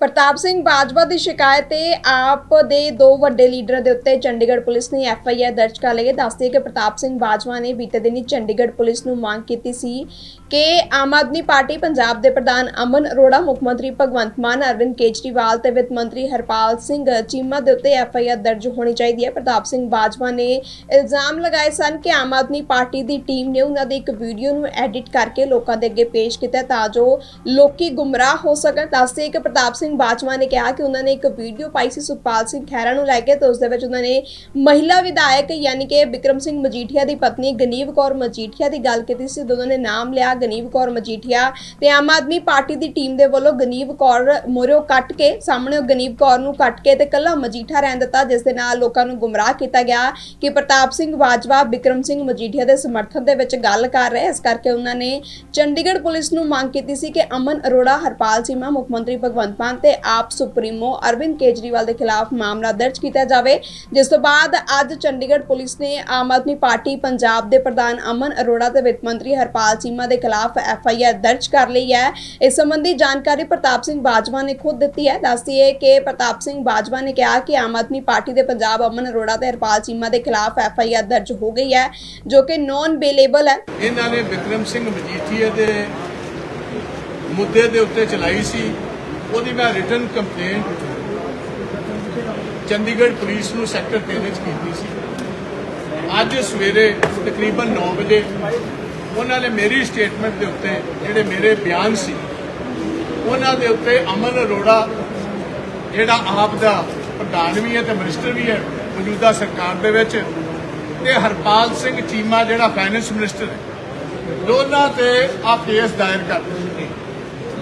ਪ੍ਰਤਾਪ ਸਿੰਘ ਬਾਜਵਾ ਦੀ ਸ਼ਿਕਾਇਤ ਤੇ ਆਪ ਦੇ ਦੋ ਵੱਡੇ ਲੀਡਰਾਂ ਦੇ ਉੱਤੇ ਚੰਡੀਗੜ੍ਹ ਪੁਲਿਸ ਨੇ ਐਫ ਆਈ ਆਰ ਦਰਜ ਕਰ ਲਈ ਹੈ। ਦੱਸਦੀ ਕਿ ਪ੍ਰਤਾਪ ਸਿੰਘ ਬਾਜਵਾ ਨੇ ਬੀਤੇ ਦਿਨੀ ਚੰਡੀਗੜ੍ਹ ਪੁਲਿਸ ਨੂੰ ਮੰਗ ਕੀਤੀ ਸੀ ਕਿ ਆਮ ਆਦਮੀ ਪਾਰਟੀ ਪੰਜਾਬ ਦੇ ਪ੍ਰਧਾਨ ਅਮਨ ਅਰੋੜਾ, ਮੁੱਖ ਮੰਤਰੀ ਭਗਵੰਤ ਮਾਨ, ਅਰਵਿੰਦ ਕੇਜਰੀਵਾਲ ਤੇ ਵਿੱਤ ਮੰਤਰੀ ਹਰਪਾਲ ਸਿੰਘ ਚੀਮਾ ਦੇ ਉੱਤੇ ਐਫ ਆਈ ਆਰ ਦਰਜ ਹੋਣੀ ਚਾਹੀਦੀ ਹੈ। ਪ੍ਰਤਾਪ ਸਿੰਘ ਬਾਜਵਾ ਨੇ ਇਲਜ਼ਾਮ ਲਗਾਏ ਸਨ ਕਿ ਆਮ ਆਦਮੀ ਪਾਰਟੀ ਦੀ ਟੀਮ ਨੇ ਉਹਨਾਂ ਦੀ ਇੱਕ ਵੀਡੀਓ ਨੂੰ ਐਡਿਟ ਕਰਕੇ ਲੋਕਾਂ ਦੇ ਅੱਗੇ ਪੇਸ਼ ਕੀਤਾ ਤਾਂ ਜੋ ਲੋਕੀ ਗੁੰਮਰਾਹ ਹੋ ਸਕਣ। ਦੱਸਦੇ ਕਿ ਪ੍ਰਤਾਪ ਸਿੰਘ ਸਿੰਘ ਬਾਜਵਾ ਨੇ ਕਿਹਾ ਕਿ ਉਹਨਾਂ ਨੇ ਇੱਕ ਵੀਡੀਓ ਪਾਈ ਸੀ ਸੁਖਪਾਲ ਸਿੰਘ ਖਹਿਰਾ ਨੂੰ ਲੈ ਕੇ ਤੇ ਉਸ ਦੇ ਵਿੱਚ ਉਹਨਾਂ ਨੇ ਮਹਿਲਾ ਵਿਧਾਇਕ ਯਾਨੀ ਕਿ ਬਿਕਰਮ ਸਿੰਘ ਮਜੀਠੀਆ ਦੀ ਪਤਨੀ ਗਨੀਵ ਕੌਰ ਮਜੀਠੀਆ ਦੀ ਗੱਲ ਕੀਤੀ ਸੀ ਦੋਨਾਂ ਨੇ ਨਾਮ ਲਿਆ ਗਨੀਵ ਕੌਰ ਮਜੀਠੀਆ ਤੇ ਆਮ ਆਦਮੀ ਪਾਰਟੀ ਦੀ ਟੀਮ ਦੇ ਵੱਲੋਂ ਗਨੀਵ ਕੌਰ ਮੋਰਿਓ ਕੱਟ ਕੇ, ਸਾਹਮਣੇ ਗਨੀਵ ਕੌਰ ਨੂੰ ਕੱਟ ਕੇ ਤੇ ਕੱਲਾ ਮਜੀਠਾ ਰਹਿਣ ਦਿੱਤਾ, ਜਿਸ ਦੇ ਨਾਲ ਲੋਕਾਂ ਨੂੰ ਗੁੰਮਰਾਹ ਕੀਤਾ ਗਿਆ ਕਿ ਪ੍ਰਤਾਪ ਸਿੰਘ ਬਾਜਵਾ, ਬਿਕਰਮ ਸਿੰਘ ਮਜੀਠੀਆ ਦੇ ਸਮਰਥਨ ਦੇ ਵਿੱਚ ਗੱਲ ਕਰ ਰਹੇ। ਇਸ ਕਰਕੇ ਉਹਨਾਂ ਨੇ ਚੰਡੀਗੜ੍ਹ ਪੁਲਿਸ ਨੂੰ ਮੰਗ ਕੀਤੀ ਸੀ ਕਿ ਅਮਨ ਅਰੋੜਾ, ਹਰਪਾਲ ਚੀਮਾ ਮੁੱਖ ਮੰਤਰੀ ਭਗਵੰਤ ਮਾਨ ਤੇ ਆਪ ਸੁਪਰੀਮੋ ਅਰਵਿੰਦ ਕੇਜਰੀਵਾਲ ਦੇ ਖਿਲਾਫ ਮਾਮਲਾ ਦਰਜ ਕੀਤਾ ਜਾਵੇ। ਜਿਸ ਤੋਂ ਬਾਅਦ ਅੱਜ ਚੰਡੀਗੜ੍ਹ ਪੁਲਿਸ ਨੇ ਆਮ ਆਦਮੀ ਪਾਰਟੀ ਪੰਜਾਬ ਦੇ ਪ੍ਰਧਾਨ ਅਮਨ ਅਰੋੜਾ ਤੇ ਵਿੱਤ ਮੰਤਰੀ ਹਰਪਾਲ ਚੀਮਾ ਦੇ ਖਿਲਾਫ ਐਫ ਆਈ ਆਰ ਦਰਜ ਕਰ ਲਈ ਹੈ। ਇਸ ਸੰਬੰਧੀ ਜਾਣਕਾਰੀ ਪ੍ਰਤਾਪ ਸਿੰਘ ਬਾਜਵਾ ਨੇ ਖੁਦ ਦਿੱਤੀ ਹੈ। ਦੱਸਦੀ ਹੈ ਕਿ ਪ੍ਰਤਾਪ ਸਿੰਘ ਬਾਜਵਾ ਨੇ ਕਿਹਾ ਕਿ ਆਮ ਆਦਮੀ ਪਾਰਟੀ ਦੇ ਪੰਜਾਬ ਅਮਨ ਅਰੋੜਾ ਤੇ ਹਰਪਾਲ ਚੀਮਾ ਦੇ ਖਿਲਾਫ ਐਫ ਆਈ ਆਰ ਦਰਜ ਹੋ ਗਈ ਹੈ, ਜੋ ਕਿ ਨੌਨ ਬੇਲੇਬਲ ਹੈ। ਇਹਨਾਂ ਨੇ ਵਿਕਰਮ ਸਿੰਘ ਮਜੀਠੀਆ ਦੇ ਮੁੱਦੇ ਦੇ ਉੱਤੇ ਚਲਾਈ ਸੀ। ਉਹਦੀ ਮੈਂ ਰਿਟਰਨ ਕੰਪਲੇਂਟ ਚੰਡੀਗੜ੍ਹ ਪੁਲਿਸ ਨੂੰ ਸੈਕਟਰ 3 ਵਿੱਚ ਕੀਤੀ ਸੀ। ਅੱਜ ਸਵੇਰੇ ਤਕਰੀਬਨ 9 ਵਜੇ ਉਹਨਾਂ ਨੇ ਮੇਰੀ ਸਟੇਟਮੈਂਟ ਦੇ ਉੱਤੇ ਜਿਹੜੇ ਮੇਰੇ ਬਿਆਨ ਸੀ, ਉਹਨਾਂ ਦੇ ਉੱਤੇ ਅਮਨ ਅਰੋੜਾ, ਜਿਹੜਾ ਆਪ ਦਾ ਪ੍ਰਧਾਨ ਵੀ ਹੈ ਤੇ ਮਿਨਿਸਟਰ ਵੀ ਹੈ, ਮੌਜੂਦਾ ਸਰਕਾਰ ਦੇ ਵਿੱਚ ਤੇ ਹਰਪਾਲ ਸਿੰਘ ਚੀਮਾ ਜਿਹੜਾ ਫਾਈਨੈਂਸ ਮਿਨਿਸਟਰ ਹੈ, ਦੋਨਾਂ ਤੇ ਆ ਕੇਸ ਦਾਇਰ ਕਰ ਦਿੱਤੇ।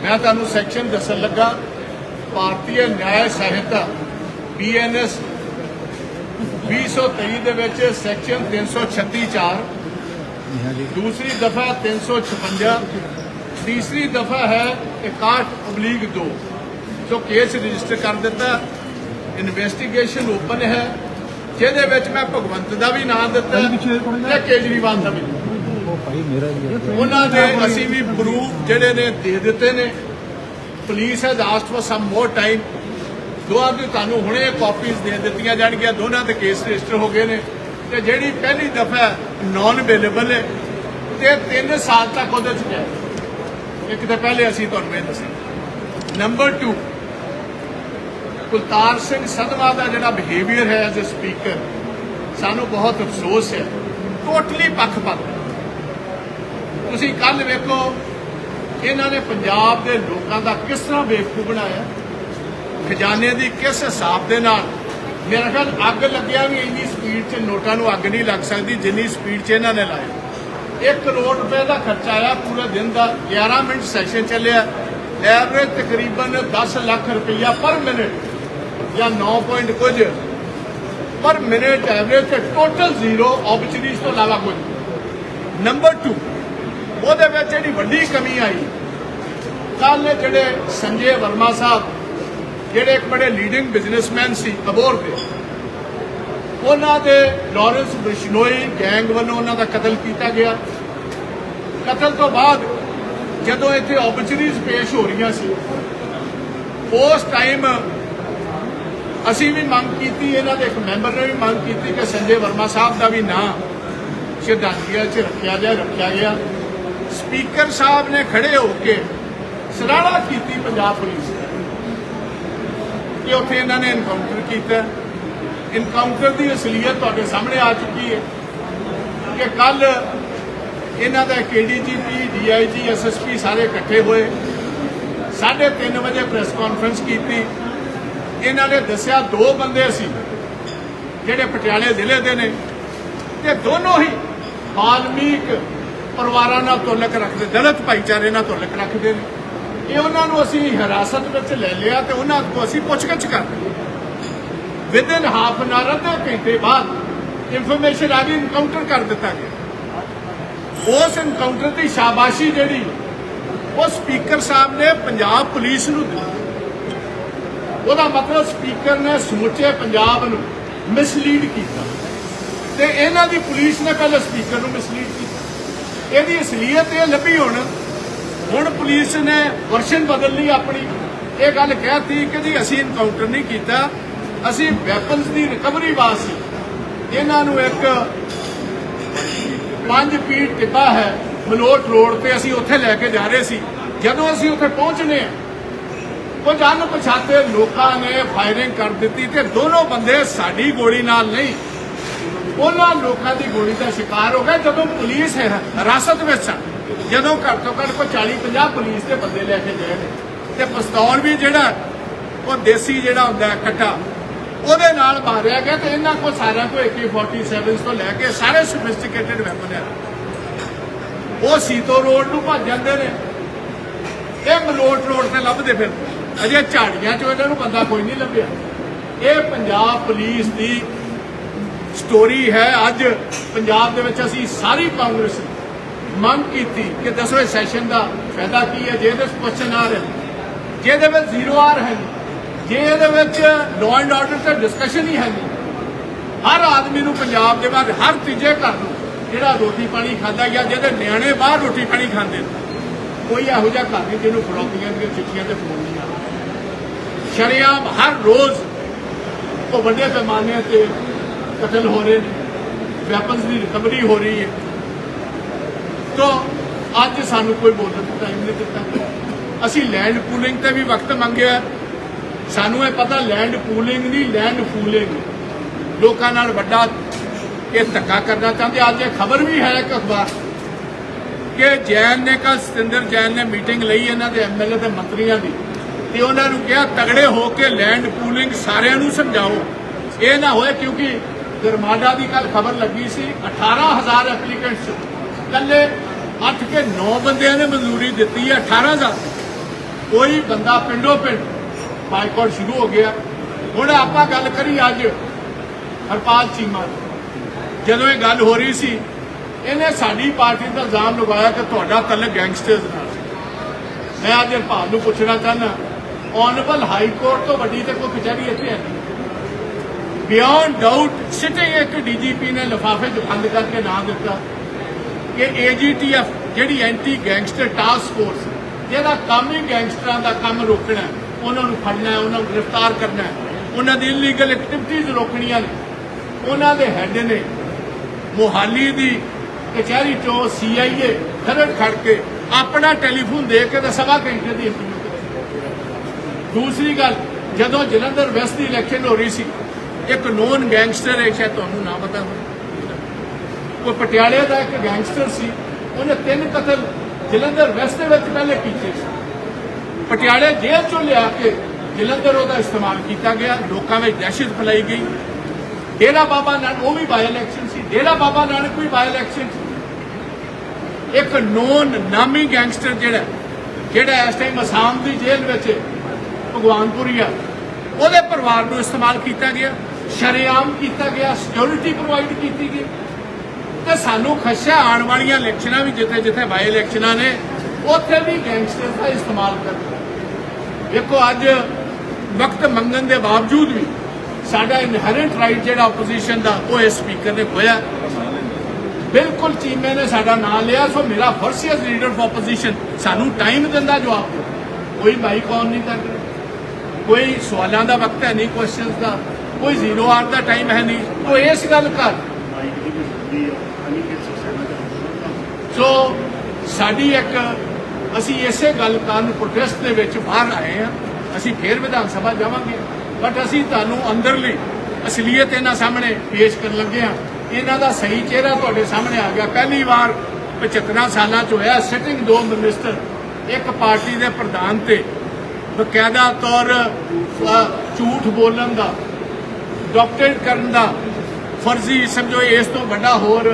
ਮੈਂ ਤੁਹਾਨੂੰ ਸੈਕਸ਼ਨ ਦੱਸਣ ਲੱਗਾ ਭਾਰਤੀ ਨਿਆਂ ਸਹਾਇਤਾ ਬੀਐਨਐਸ 2023 ਦੇ ਵਿੱਚ ਸੈਕਸ਼ਨ 336 4 ਦੂਸਰੀ ਦਫਾ 356 ਤੀਸਰੀ ਦਫਾ ਹੈ 61 ਅਬਲੀਗ 2 ਸੋ ਕੇਸ ਰਜਿਸਟਰ ਕਰ ਦਿੱਤਾ ਇਨਵੈਸਟੀਗੇਸ਼ਨ ਓਪਨ ਹੈ ਜਿਹਦੇ ਵਿੱਚ ਮੈਂ ਭਗਵੰਤ ਦਾ ਵੀ ਨਾਮ ਦਿੱਤਾ ਤੇ ਕੇਜਰੀਵਾਲ ਦਾ ਵੀ। ਉਹਨਾਂ ਦੇ ਅਸੀਂ ਵੀ ਪ੍ਰੂਫ ਜਿਹੜੇ ਨੇ ਦੇ ਦਿੱਤੇ ਨੇ। Police has asked for some more time ਦੋਹਾਂ ਦੀ ਤੁਹਾਨੂੰ ਹੁਣੇ ਕਾਪੀਜ਼ ਦੇ ਦਿੱਤੀਆਂ ਜਾਣਗੀਆਂ। ਦੋਨਾਂ ਦੇ ਕੇਸ ਰਜਿਸਟਰ ਹੋ ਗਏ ਨੇ। ਤੇ ਜਿਹੜੀ ਪਹਿਲੀ ਦਫਾ ਨਾਨ ਅਵੇਲੇਬਲ ਹੈ, ਤੇ 3 ਸਾਲ ਤੱਕ ਉਹਦੇ ਚ ਹੈ। ਇੱਕ ਤਾਂ ਪਹਿਲੇ ਅਸੀਂ ਤੁਹਾਨੂੰ ਇਹ ਦੱਸਿਆ ਨੰਬਰ 2 ਕੁਲਤਾਰ ਸਿੰਘ ਸੰਧਵਾ ਦਾ ਜਿਹੜਾ ਬਿਹੇਵੀਅਰ ਹੈ ਐਜ਼ ਅ ਸਪੀਕਰ ਸਾਨੂੰ ਬਹੁਤ ਅਫਸੋਸ ਹੈ। ਟੋਟਲੀ ਪੱਖਪਾਤ। ਤੁਸੀਂ ਕੱਲ ਵੇਖੋ, ਇਹਨਾਂ ਨੇ ਪੰਜਾਬ ਦੇ ਲੋਕਾਂ ਦਾ ਕਿਸ ਤਰ੍ਹਾਂ ਬੇਵਕੂਫ ਬਣਾਇਆ? ਖਜ਼ਾਨੇ ਦੀ ਕਿਸ ਹਿਸਾਬ ਦੇ ਨਾਲ? ਮੇਰਾ ਖਿਆਲ ਅੱਗ ਲੱਗਿਆ ਵੀ ਇੰਨੀ ਸਪੀਡ 'ਚ ਨੋਟਾਂ ਨੂੰ ਅੱਗ ਨਹੀਂ ਲੱਗ ਸਕਦੀ, ਜਿੰਨੀ ਸਪੀਡ 'ਚ ਇਹਨਾਂ ਨੇ ਲਾਇਆ। 1 ਕਰੋੜ ਰੁਪਏ ਦਾ ਖਰਚਾ ਆਇਆ ਪੂਰੇ ਦਿਨ ਦਾ 11 ਮਿੰਟ ਸੈਸ਼ਨ ਚੱਲਿਆ। ਐਵਰੇਜ ਤਕਰੀਬਨ 10 ਲੱਖ ਰੁਪਈਆ ਪਰ ਮਿੰਟ ਜਾਂ 9 ਪੁਆਇੰਟ ਕੁਝ। ਪਰ ਮਿੰਟ ਐਵਰੇਜ ਤੇ ਟੋਟਲ ਜ਼ੀਰੋ ਆਬਚਰੀਜ਼ ਤੋਂ ਇਲਾਵਾ ਕੁਝ। ਨੰਬਰ 2 ਉਹਦੇ ਵਿੱਚ ਜਿਹੜੀ ਵੱਡੀ ਕਮੀ ਆਈ ਕੱਲ ਜਿਹੜੇ ਸੰਜੇ ਵਰਮਾ ਸਾਹਿਬ, ਜਿਹੜੇ ਇੱਕ ਬੜੇ ਲੀਡਿੰਗ ਬਿਜ਼ਨਸਮੈਨ ਸੀ, ਅਬੋਰ ਦੇ, ਉਹਨਾਂ ਦੇ ਲਾਰੈਂਸ ਬਿਸ਼ਨੋਈ ਗੈਂਗ ਵੱਲੋਂ ਉਹਨਾਂ ਦਾ ਕਤਲ ਕੀਤਾ ਗਿਆ। ਕਤਲ ਤੋਂ ਬਾਅਦ ਜਦੋਂ ਇੱਥੇ ਓਬਚਰੀਜ਼ ਪੇਸ਼ ਹੋ ਰਹੀਆਂ ਸੀ, ਉਸ ਟਾਈਮ ਅਸੀਂ ਵੀ ਮੰਗ ਕੀਤੀ, ਇਹਨਾਂ ਦੇ ਇੱਕ ਮੈਂਬਰ ਨੇ ਵੀ ਮੰਗ ਕੀਤੀ ਕਿ ਸੰਜੇ ਵਰਮਾ ਸਾਹਿਬ ਦਾ ਵੀ ਨਾਂ ਸ਼ਰਧਾਂਜਲੀ 'ਚ ਰੱਖਿਆ ਜਾਏ, ਰੱਖਿਆ ਗਿਆ। ਸਪੀਕਰ ਸਾਹਿਬ ਨੇ ਖੜੇ ਹੋ ਕੇ ਸਰਾਹਨਾ ਕੀਤੀ ਪੰਜਾਬ ਪੁਲਿਸ ਕਿ ਉੱਥੇ ਇਹਨਾਂ ਨੇ ਇਨਕਾਊਂਟਰ ਕੀਤਾ। ਇਨਕਾਊਂਟਰ ਦੀ ਅਸਲੀਅਤ ਤੁਹਾਡੇ ਸਾਹਮਣੇ ਆ ਚੁੱਕੀ ਹੈ ਕਿ ਕੱਲ ਇਹਨਾਂ ਦਾ ਕੇਡੀਜੀਪੀ ਡੀਆਈਜੀ ਐਸਐਸਪੀ ਸਾਰੇ ਇਕੱਠੇ ਹੋਏ। 3:30 ਵਜੇ ਪ੍ਰੈਸ ਕਾਨਫਰੰਸ ਕੀਤੀ। ਇਹਨਾਂ ਨੇ ਦੱਸਿਆ ਦੋ ਬੰਦੇ ਸੀ ਜਿਹੜੇ ਪਟਿਆਲੇ ਜ਼ਿਲ੍ਹੇ ਦੇ ਨੇ ਤੇ ਦੋਨੋਂ ਹੀ ਬਾਲਮੀਕ ਪਰਿਵਾਰਾਂ ਨਾਲ ਤੁਲਕ ਰੱਖਦੇ, ਦਲਿਤ ਭਾਈਚਾਰੇ ਨਾਲ ਤੁਲਕ ਰੱਖਦੇ ਨੇ। ਇਹ ਉਹਨਾਂ ਨੂੰ ਅਸੀਂ ਹਿਰਾਸਤ ਵਿੱਚ ਲੈ ਲਿਆ ਤੇ ਉਹਨਾਂ ਤੋਂ ਅਸੀਂ ਪੁੱਛਗਿੱਛ ਕਰ ਲਈ। ਵਿਦਨ ਹਾਫ ਐਨ ਆਵਰ ਅੱਧੇ ਘੰਟੇ ਬਾਅਦ ਇਨਫੋਰਮੇਸ਼ਨ ਆ ਗਈ ਇਨਕਾਊਂਟਰ ਕਰ ਦਿੱਤਾ ਗਿਆ। ਉਸ ਇਨਕਾਊਂਟਰ ਦੀ ਸ਼ਾਬਾਸ਼ੀ ਜਿਹੜੀ, ਉਹ ਸਪੀਕਰ ਸਾਹਿਬ ਨੇ ਪੰਜਾਬ ਪੁਲਿਸ ਨੂੰ ਦਿੱਤੀ। ਉਹਦਾ ਮਤਲਬ ਸਪੀਕਰ ਨੇ ਸਮੁੱਚੇ ਪੰਜਾਬ ਨੂੰ ਮਿਸਲੀਡ ਕੀਤਾ। ਤੇ ਇਹਨਾਂ ਦੀ ਪੁਲਿਸ ਨੇ ਪਹਿਲਾਂ ਸਪੀਕਰ ਨੂੰ ਮਿਸਲੀਡ ਕੀਤਾ। ਇਹਦੀ ਅਸਲੀਅਤ ਇਹ ਲੱਭੀ ਹੁਣ। ਹੁਣ ਪੁਲਿਸ ਨੇ ਵਰਸ਼ਨ ਬਦਲ ਲਈ ਆਪਣੀ। ਇਹ ਗੱਲ ਕਹਿਤੀ ਕਿ ਜੀ ਅਸੀਂ ਇਨਕਾਊਂਟਰ ਨਹੀਂ ਕੀਤਾ। ਅਸੀਂ ਵੈਪਨਸ ਦੀ ਰਿਕਵਰੀ ਵਾਸਤੇ। ਇਹਨਾਂ ਨੂੰ ਇੱਕ ਪੰਜ ਪੀੜ ਟਿੱਬਾ ਹੈ, ਮਲੋਟ ਰੋਡ ਤੇ ਅਸੀਂ ਉੱਥੇ ਲੈ ਕੇ ਜਾ ਰਹੇ ਸੀ। ਜਦੋਂ ਅਸੀਂ ਉੱਥੇ ਪਹੁੰਚਨੇ ਆ, ਕੁਝ ਅਣਪਛਾਤੇ ਲੋਕਾਂ ਨੇ ਫਾਇਰਿੰਗ ਕਰ ਦਿੱਤੀ ਤੇ ਦੋਨੋਂ ਬੰਦੇ ਸਾਡੀ ਗੋਲੀ ਨਾਲ ਨਹੀਂ ਉਹਨਾਂ ਲੋਕਾਂ ਦੀ ਗੋਲੀ ਦਾ ਸ਼ਿਕਾਰ ਹੋ ਗਏ ਜਦੋਂ ਪੁਲਿਸ ਹਿਰਾਸਤ ਵਿੱਚ ਸਨ ਜਦੋਂ ਘੱਟ ਤੋਂ ਘੱਟ ਕੋਈ 40 50 ਪੁਲਿਸ ਦੇ ਬੰਦੇ ਲੈ ਕੇ ਗਏ ਨੇ। ਤੇ ਪਿਸਤੌਲ ਵੀ ਜਿਹੜਾ, ਉਹ ਦੇਸੀ ਜਿਹੜਾ ਹੁੰਦਾ ਕੱਟਾ ਉਹਦੇ ਨਾਲ ਮਾਰਿਆ ਗਿਆ ਤੇ ਇਹਨਾਂ ਕੋਲ ਸਾਰਿਆਂ ਕੋਲ AK47 ਤੋਂ ਲੈ ਕੇ ਸਾਰੇ ਸੋਫਿਸਟੀਕੇਟਡ ਵੈਪਨ ਹੈ ਉਹ ਸੀਤੋ ਰੋਡ ਨੂੰ ਭੱਜ ਜਾਂਦੇ ਨੇ। ਇਹ ਮਲੋਟ ਰੋਡ ਤੇ ਲੱਭਦੇ ਫਿਰ। ਅਜੇ ਝਾੜੀਆਂ ਚੋਂ ਇਹਨਾਂ ਨੂੰ ਬੰਦਾ ਕੋਈ ਨਹੀਂ ਲੱਭਿਆ। ਇਹ ਪੰਜਾਬ ਪੁਲਿਸ ਦੀ ਸਟੋਰੀ ਹੈ ਅੱਜ ਪੰਜਾਬ ਦੇ ਵਿੱਚ ਅਸੀਂ ਸਾਰੀ ਕਾਂਗਰਸ ਮੰਗ ਕੀਤੀ ਕਿ ਦਸਵੇਂ ਸੈਸ਼ਨ ਦਾ ਫਾਇਦਾ ਕੀ ਹੈ ਜੇ ਇਹਦੇ ਕੁਐਸਚਨ ਆ ਰਹੇ ਨੇ, ਜੇ ਇਹਦੇ ਵਿੱਚ ਜ਼ੀਰੋ ਆਰ ਹੈ ਜੇ ਇਹਦੇ ਵਿੱਚ ਲਾਅ ਐਂਡ ਆਰਡਰ ਤੇ ਡਿਸਕਸ਼ਨ ਹੀ ਹੈ ਨਹੀਂ ਹਰ ਆਦਮੀ ਨੂੰ ਪੰਜਾਬ ਦੇ ਬਾਅਦ ਹਰ ਤੀਜੇ ਘਰ ਨੂੰ ਜਿਹੜਾ ਰੋਟੀ ਪਾਣੀ ਖਾਂਦਾ ਜਾਂ ਜਿਹਦੇ ਨਿਆਣੇ ਬਾਹਰ ਰੋਟੀ ਪਾਣੀ ਖਾਂਦੇ ਨੇ ਕੋਈ ਇਹੋ ਜਿਹਾ ਘਰ ਨਹੀਂ ਜਿਹਨੂੰ ਫੜਾਉਂਦੀਆਂ ਦੀਆਂ ਚਿੱਠੀਆਂ ਤੇ ਫੋਨ ਨਹੀਂ ਆਉਂਦੇ ਸ਼ਰੇਆਮ ਹਰ ਰੋਜ਼ ਉਹ ਵੱਡੇ ਪੈਮਾਨੇ ਤੇ ਕਤਲ ਹੋ ਰਹੇ ਨੇ ਵੈਪਨਸ ਦੀ ਰਿਕਵਰੀ ਹੋ ਰਹੀ ਹੈ। ਤੋਂ ਅੱਜ ਸਾਨੂੰ ਕੋਈ ਬੋਲਣ ਦਾ ਟਾਈਮ ਨਹੀਂ ਦਿੱਤਾ। ਅਸੀਂ ਲੈਂਡ ਪੂਲਿੰਗ ਤੇ ਵੀ ਵਕਤ ਮੰਗਿਆ। ਸਾਨੂੰ ਇਹ ਪਤਾ ਲੈਂਡ ਪੂਲਿੰਗ ਨਹੀਂ ਲੈਂਡ ਫੂਲਿੰਗ ਲੋਕਾਂ ਨਾਲ ਵੱਡਾ ਇਹ ਧੱਕਾ ਕਰਨਾ ਚਾਹੁੰਦੇ ਅੱਜ ਇਹ ਖਬਰ ਵੀ ਹੈ ਇੱਕ ਅਖਬਾਰ। ਕਿ ਜੈਨ ਨੇ ਕੱਲ ਸਤਿੰਦਰ ਜੈਨ ਨੇ ਮੀਟਿੰਗ ਲਈ ਇਹਨਾਂ ਦੇ ਐਮਐਲਏ ਤੇ ਮੰਤਰੀਆਂ ਦੀ। ਤੇ ਉਹਨਾਂ ਨੂੰ ਕਿਹਾ, ਤਗੜੇ ਹੋ ਕੇ ਲੈਂਡ ਪੂਲਿੰਗ ਸਾਰਿਆਂ ਨੂੰ ਸਮਝਾਓ। ਇਹ ਨਾ ਹੋਏ ਕਿਉਂਕਿ ਗਰਮਾਡਾ ਦੀ ਕੱਲ ਖਬਰ ਲੱਗੀ ਸੀ 18000 ਐਪਲੀਕੈਂਟਸ ਕੱਲੇ 8 ਕੇ 9 ਬੰਦਿਆਂ ਨੇ ਮਨਜ਼ੂਰੀ ਦਿੱਤੀ ਹੈ 18000 ਕੋਈ ਬੰਦਾ ਪਿੰਡੋ ਪਿੰਡ ਬਾਈਕਾਟ ਸ਼ੁਰੂ ਹੋ ਗਿਆ। ਹੁਣ ਆਪਾਂ ਗੱਲ ਕਰੀ ਅੱਜ ਹਰਪਾਲ ਚੀਮਾ ਦੀ। ਜਦੋਂ ਇਹ ਗੱਲ ਹੋ ਰਹੀ ਸੀ, ਇਹਨੇ ਸਾਡੀ ਪਾਰਟੀ ਦਾ ਇਲਜ਼ਾਮ ਲਗਾਇਆ ਕਿ ਤੁਹਾਡਾ ਤਲਕ ਗੈਂਗਸਟਰਸ ਨਾਲ ਮੈਂ ਅੱਜ ਹਰਪਾਲ ਨੂੰ ਪੁੱਛਣਾ ਚਾਹੁੰਦਾ ਆਨਰੇਬਲ ਹਾਈ ਕੋਰਟ ਤੋਂ ਵੱਡੀ ਤੇ ਕੋਈ ਕਚਹਿਰੀ ਇੱਥੇ ਹੈ ਨਹੀਂ। ਬਿਯੋਂਡ ਡਾਊਟ ਸਿਟਿੰਗ ਇੱਕ ਡੀਜੀਪੀ ਨੇ ਲਿਫਾਫੇ 'ਚ ਬੰਦ ਕਰਕੇ ਨਾਂ ਦਿੱਤਾ ਕਿ ਏਜੀਟੀਐਫ ਜਿਹੜੀ ਐਂਟੀ ਗੈਂਗਸਟਰ ਟਾਸਕ ਫੋਰਸ ਜਿਹਦਾ ਕੰਮ ਹੀ ਗੈਂਗਸਟਰਾਂ ਦਾ ਕੰਮ ਰੋਕਣਾ ਉਹਨਾਂ ਨੂੰ ਫੜਨਾ ਹੈ, ਉਹਨਾਂ ਨੂੰ ਗ੍ਰਿਫਤਾਰ ਕਰਨਾ ਹੈ, ਉਹਨਾਂ ਦੀ ਇਲੀਗਲ ਐਕਟੀਵਿਟੀਜ਼ ਰੋਕਣੀਆਂ ਨੇ। ਉਹਨਾਂ ਦੇ ਹੈੱਡ ਨੇ ਮੋਹਾਲੀ ਦੀ ਕਚਹਿਰੀ ਚੋਂ ਸੀਆਈਏ ਖਰੜ ਖੜ ਕੇ ਆਪਣਾ ਟੈਲੀਫੋਨ ਦੇ ਕੇ ਤਾਂ ਸਵਾ ਘੰਟੇ ਦੀ ਇੰਟਰਵਿਊ ਕਰਾਈ ਦੂਸਰੀ ਗੱਲ, ਜਦੋਂ ਜਲੰਧਰ ਵੈਸਟ ਦੀ ਇਲੈਕਸ਼ਨ ਹੋ ਰਹੀ ਸੀ ਇੱਕ ਨੋਨ ਗੈਂਗਸਟਰ ਹੈ ਸ਼ਾਇਦ ਤੁਹਾਨੂੰ ਨਾ ਪਤਾ ਹੋਵੇ। ਉਹ ਪਟਿਆਲੇ ਦਾ ਇੱਕ ਗੈਂਗਸਟਰ ਸੀ। ਉਹਨੇ ਤਿੰਨ ਕਤਲ ਜਲੰਧਰ ਵੈਸਟ ਦੇ ਵਿੱਚ ਪਹਿਲੇ ਕੀਤੇ ਸੀ। ਪਟਿਆਲੇ ਜੇਲ੍ਹ ਚੋਂ ਲਿਆ ਕੇ ਜਲੰਧਰ ਉਹਦਾ ਇਸਤੇਮਾਲ ਕੀਤਾ ਗਿਆ। ਲੋਕਾਂ ਵਿੱਚ ਦਹਿਸ਼ਤ ਫੈਲਾਈ ਗਈ। ਡੇਰਾ ਬਾਬਾ ਨਾਨਕ ਉਹ ਵੀ ਬਾਈ ਇਲੈਕਸ਼ਨ ਸੀ। ਡੇਰਾ ਬਾਬਾ ਨਾਨਕ ਵੀ ਬਾਈ ਇਲੈਕਸ਼ਨ ਸੀ। ਇੱਕ ਨੋਨ ਨਾਮੀ ਗੈਂਗਸਟਰ ਜਿਹੜਾ ਜਿਹੜਾ ਇਸ ਟਾਈਮ ਅਸਾਮ ਦੀ ਜੇਲ੍ਹ ਵਿੱਚ ਹੈ, ਭਗਵਾਨਪੁਰੀਆ ਉਹਦੇ ਪਰਿਵਾਰ ਨੂੰ ਇਸਤੇਮਾਲ ਕੀਤਾ ਗਿਆ। ਸ਼ਰੇਆਮ ਕੀਤਾ ਗਿਆ ਸਿਕਿਉਰਿਟੀ ਪ੍ਰੋਵਾਈਡ ਕੀਤੀ ਗਈ। ਤੇ ਸਾਨੂੰ ਖਸ਼ਾ ਆਉਣ ਵਾਲੀਆਂ ਇਲੈਕਸ਼ਨਾਂ ਵੀ ਜਿੱਥੇ ਜਿੱਥੇ ਬਾਈ ਇਲੈਕਸ਼ਨਾਂ ਨੇ, ਉੱਥੇ ਵੀ ਗੈਂਗਸਟਰ ਦਾ ਇਸਤੇਮਾਲ ਕਰਨਾ ਵੇਖੋ ਅੱਜ ਵਕਤ ਮੰਗਣ ਦੇ ਬਾਵਜੂਦ ਵੀ ਸਾਡਾ ਇਨਹੈਰੈਂਟ ਰਾਈਟ ਜਿਹੜਾ ਆਪੋਜੀਸ਼ਨ ਦਾ, ਉਹ ਇਸ ਸਪੀਕਰ ਨੇ ਖੋਇਆ। ਬਿਲਕੁਲ ਚੀਮੇ ਨੇ ਸਾਡਾ ਨਾਮ ਲਿਆ, ਸੋ ਮੇਰਾ ਫਰਜ਼ ਸੀ ਲੀਡਰ ਆਫ ਆਪੋਜੀਸ਼ਨ ਸਾਨੂੰ ਟਾਈਮ ਦਿੰਦਾ ਜਵਾਬ ਦਿਓ ਕੋਈ ਮਾਈਕ ਨਹੀਂ ਕਰ ਰਿਹਾ ਕੋਈ ਸਵਾਲਾਂ ਦਾ ਵਕਤ ਹੈ ਨਹੀਂ ਕੁਐਸਚਨਸ ਦਾ। ਕੋਈ ਜ਼ੀਰੋ ਆਰ ਦਾ ਟਾਈਮ ਹੈ ਨਹੀਂ। ਤੋ ਇਸ ਗੱਲ ਕਰ। ਸੋ ਸਾਡੀ ਇੱਕ, ਅਸੀਂ ਇਸੇ ਗੱਲ ਕਾਰਨ ਪ੍ਰੋਟੈਸਟ ਦੇ ਵਿੱਚ ਬਾਹਰ ਆਏ ਆ ਅਸੀਂ ਫੇਰ ਵਿਧਾਨ ਸਭਾ ਜਾਵਾਂਗੇ। ਬਟ ਅਸੀਂ ਤੁਹਾਨੂੰ ਅੰਦਰਲੀ ਅਸਲੀਅਤ ਇਹਨਾਂ ਸਾਹਮਣੇ ਪੇਸ਼ ਕਰਨ ਲੱਗੇ ਆ ਇਹਨਾਂ ਦਾ ਸਹੀ ਚਿਹਰਾ ਤੁਹਾਡੇ ਸਾਹਮਣੇ ਆ ਗਿਆ। ਪਹਿਲੀ ਵਾਰ 75 ਸਾਲਾਂ ਚ ਹੋਇਆ ਸਿਟਿੰਗ ਦੋ ਮਿਨਿਸਟਰ ਇੱਕ ਪਾਰਟੀ ਦੇ ਪ੍ਰਧਾਨ ਤੇ। ਬਕਾਇਦਾ ਤੌਰ ਝੂਠ ਬੋਲਣ ਦਾ। ਡਾਕਟਰੇਟ ਕਰਨ ਦਾ ਫਰਜ਼ੀ ਸਮਝੋ ਇਸ ਤੋਂ ਵੱਡਾ ਹੋਰ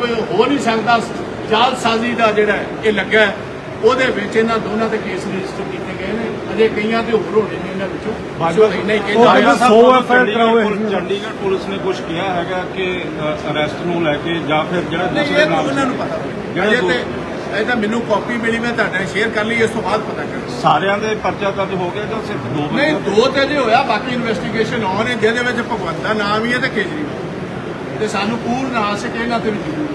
ਕੋਈ ਹੋ ਨਹੀਂ ਸਕਦਾ ਜਾਲਸਾਜ਼ੀ ਦਾ ਜਿਹੜਾ ਇਹ ਲੱਗਾ। ਉਹਦੇ ਵਿੱਚ ਇਹਨਾਂ ਦੋਨਾਂ ਦੇ ਕੇਸ ਰਜਿਸਟਰ ਕੀਤੇ ਗਏ ਨੇ ਅਜੇ ਕਈਆਂ ਦੇ ਹੋਰ ਹੋਣੇ ਨੇ ਇਹਨਾਂ ਵਿੱਚੋਂ ਬਾਜਵਾ ਸੋ ਇੰਨਾ ਹੀ ਉਹ ਕਹਿੰਦਾ ਕਹਿੰਦਾ ਹੋਇਆ। ਸੌ FIR ਚੰਡੀਗੜ੍ਹ ਕਰਾਓ ਚੰਡੀਗੜ੍ਹ ਪੁਲਿਸ ਨੇ ਕੁਝ ਕਿਹਾ ਹੈਗਾ ਕਿ ਅਰੈਸਟ ਨੂੰ ਲੈ ਕੇ ਜਾਂ ਫਿਰ ਜਿਹੜਾ ਨਹੀਂ ਦੂਸਰੇ ਇਹ ਤਾਂ ਨਾਮ ਉਹਨਾਂ ਨੂੰ ਪਤਾ ਜਿਹੜਾ ਇਹ ਤਾਂ ਮੈਨੂੰ ਕਾਪੀ ਮਿਲੀ ਮੈਂ ਤੁਹਾਡੇ ਨਾਲ ਸ਼ੇਅਰ ਕਰ ਲਈ ਇਸ ਤੋਂ ਬਾਅਦ ਪਤਾ ਕਰ ਸਾਰਿਆਂ ਦੇ ਪਰਚਾ ਦਰਜ ਹੋ ਗਿਆ ਜਾਂ ਸਿਰਫ ਦੋ ਨਹੀਂ ਦੋ? ਤੇ ਜੇ ਹੋਇਆ ਬਾਕੀ ਇਨਵੈਸਟੀਗੇਸ਼ਨ ਹੈ ਜਿਹਦੇ ਵਿੱਚ ਭਗਵੰਤ ਦਾ ਨਾਮ ਹੀ ਹੈ ਤੇ ਕੇਜਰੀਵਾਲ। ਤੇ ਸਾਨੂੰ ਪੂਰਨ ਆਸ ਹੈ ਕਿ ਇਹਨਾਂ ਤੇ ਵੀ ਜ਼ਰੂਰ